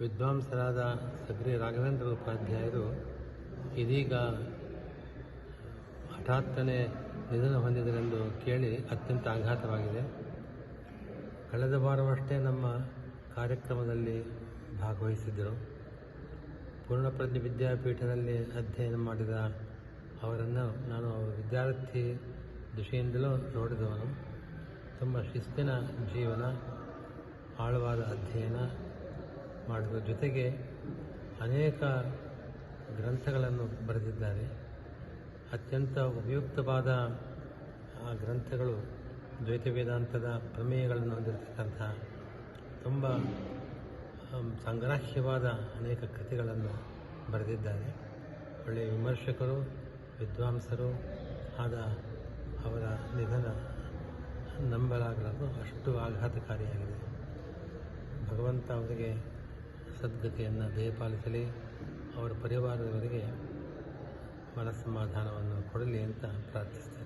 ವಿದ್ವಾಂಸರಾದ ಸಗ್ರಿ ರಾಘವೇಂದ್ರ ಉಪಾಧ್ಯಾಯರು ಇದೀಗ ಹಠಾತ್ತನೆ ನಿಧನ ಹೊಂದಿದರೆಂದು ಕೇಳಿ ಅತ್ಯಂತ ಆಘಾತವಾಗಿದೆ. ಕಳೆದ ವಾರವಷ್ಟೇ ನಮ್ಮ ಕಾರ್ಯಕ್ರಮದಲ್ಲಿ ಭಾಗವಹಿಸಿದ್ದರು. ಪೂರ್ಣಪ್ರಜ್ಞೆ ವಿದ್ಯಾಪೀಠದಲ್ಲಿ ಅಧ್ಯಯನ ಮಾಡಿದ ಅವರನ್ನು ನಾನು ವಿದ್ಯಾರ್ಥಿ ದೃಷ್ಟಿಯಿಂದಲೂ ನೋಡಿದವನು. ತುಂಬ ಶಿಸ್ತಿನ ಜೀವನ, ಆಳವಾದ ಅಧ್ಯಯನ ಮಾಡಿದ ಜೊತೆಗೆ ಅನೇಕ ಗ್ರಂಥಗಳನ್ನು ಬರೆದಿದ್ದಾರೆ. ಅತ್ಯಂತ ಉಪಯುಕ್ತವಾದ, ಆ ಗ್ರಂಥಗಳು ದ್ವೈತ ವೇದಾಂತದ ಪ್ರಮೇಯಗಳನ್ನು ಹೊಂದಿರತಕ್ಕಂಥ ತುಂಬ ಸಂಗ್ರಾಹ್ಯವಾದ ಅನೇಕ ಕೃತಿಗಳನ್ನು ಬರೆದಿದ್ದಾರೆ. ಒಳ್ಳೆಯ ವಿಮರ್ಶಕರು, ವಿದ್ವಾಂಸರು ಆದ ಅವರ ನಿಧನ ನಂಬಲಾಗಲಾರದು, ಅಷ್ಟು ಆಘಾತಕಾರಿಯಾಗಿದೆ. ಭಗವಂತ ಅವರಿಗೆ ಸದ್ಗತಿಯನ್ನು ದಯಪಾಲಿಸಲಿ ಅವರ ಪರಿವಾರದವರಿಗೆ ಮನಸ್ಸಮಾಧಾನವನ್ನು ಕೊಡಲಿ ಅಂತ ಪ್ರಾರ್ಥಿಸ್ತೇನೆ.